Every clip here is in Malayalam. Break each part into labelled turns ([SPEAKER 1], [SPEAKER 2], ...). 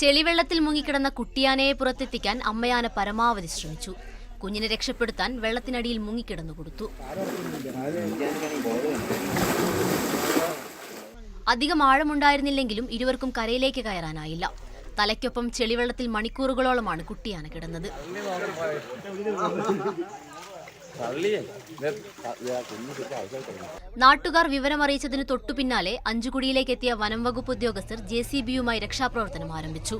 [SPEAKER 1] ചെളിവെള്ളത്തിൽ മുങ്ങിക്കിടന്ന കുട്ടിയാനയെ പുറത്തെത്തിക്കാൻ അമ്മയാന പരമാവധി ശ്രമിച്ചു. കുഞ്ഞിനെ രക്ഷപ്പെടുത്താൻ വെള്ളത്തിനടിയിൽ മുങ്ങിക്കിടന്നു കൊടുത്തു. അധികം ആഴമുണ്ടായിരുന്നില്ലെങ്കിലും ഇരുവർക്കും കരയിലേക്ക് കയറാനായില്ല. തലയ്ക്കൊപ്പം ചെളിവെള്ളത്തിൽ മണിക്കൂറുകളോളമാണ് കുട്ടിയാന കിടന്നത്. നാട്ടുകാർ വിവരമറിയിച്ചതിന് തൊട്ടുപിന്നാലെ അഞ്ചുകുടിയിലേക്ക് എത്തിയ വനം വകുപ്പ് ഉദ്യോഗസ്ഥർ ജെ സി ബിയുമായി രക്ഷാപ്രവർത്തനം ആരംഭിച്ചു.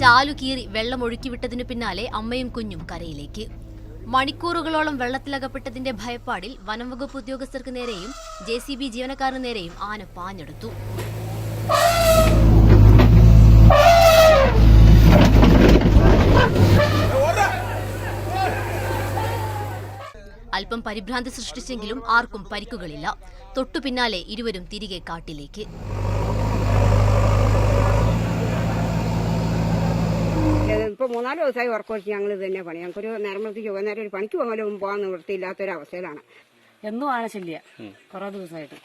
[SPEAKER 1] ചാലു കീറി വെള്ളം ഒഴുക്കിവിട്ടതിനു പിന്നാലെ അമ്മയും കുഞ്ഞും കരയിലേക്ക്. മണിക്കൂറുകളോളം വെള്ളത്തിലകപ്പെട്ടതിന്റെ ഭയപ്പാടിൽ വനംവകുപ്പ് ഉദ്യോഗസ്ഥർക്ക് നേരെയും ജെ സി ബി ജീവനക്കാരന് നേരെയും ആന പാഞ്ഞെടുത്തു. അല്പം പരിഭ്രാന്തി സൃഷ്ടിച്ചെങ്കിലും ആർക്കും പരിക്കുകളില്ല. തൊട്ടു പിന്നാലെ ഇരുവരും തിരികെ കാട്ടിലേക്ക്.
[SPEAKER 2] ഇപ്പൊ മൂന്നാൽ ദിവസമായി ഉറക്കൊഴിച്ച് ഞങ്ങൾ ഇത് തന്നെ പണി. ഞങ്ങൾക്കൊരു നേരമ്പളത്തേക്ക് വൈകുന്നേരം ഒരു പണിക്ക് പോകാനും പോകാൻ നിവൃത്തിയില്ലാത്തൊരവസ്ഥയിലാണ്
[SPEAKER 3] എന്നും ആനശല്യ കുറെ ദിവസമായിട്ട്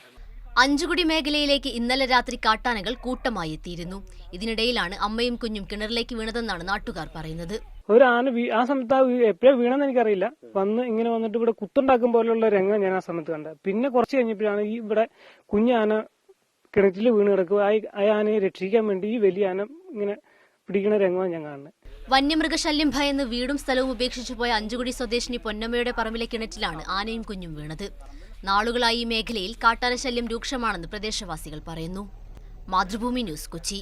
[SPEAKER 1] അഞ്ചുകുടി മേഖലയിലേക്ക് ഇന്നലെ രാത്രി കാട്ടാനകൾ കൂട്ടമായി എത്തിയിരുന്നു. ഇതിനിടയിലാണ് അമ്മയും കുഞ്ഞും കിണറിലേക്ക് വീണതെന്നാണ് നാട്ടുകാർ പറയുന്നത്.
[SPEAKER 4] ഒരു ആന ആ സമയത്ത് ആ എപ്പോഴാ വീണെന്ന് എനിക്കറിയില്ല. വന്ന് ഇങ്ങനെ വന്നിട്ട് ഇവിടെ കുത്തുണ്ടാക്കും പോലെയുള്ള രംഗം ഞാൻ ആ സമയത്ത് കണ്ടത് പിന്നെ കുറച്ച് കഴിഞ്ഞപ്പോഴാണ് ഈ ഇവിടെ കുഞ്ഞാന കിണറ്റിൽ വീണ് കിടക്കുക. ആ ആനയെ രക്ഷിക്കാൻ വേണ്ടി ഈ വലിയ ആന ഇങ്ങനെ പിടിക്കുന്ന രംഗമാണ് ഞാൻ കാണുന്നത്.
[SPEAKER 1] വന്യമൃഗശല്യം ഭയന്ന് വീടും സ്ഥലവും ഉപേക്ഷിച്ചു പോയ അഞ്ചുകുടി സ്വദേശിനി പൊന്നമ്മയുടെ പറമ്പിലെ കിണറ്റിലാണ് ആനയും കുഞ്ഞും വീണത്. നാളുകളായി ഈ മേഖലയിൽ കാട്ടാനശല്യം രൂക്ഷമാണെന്ന് പ്രദേശവാസികൾ പറയുന്നു. മാതൃഭൂമി ന്യൂസ് കൊച്ചി.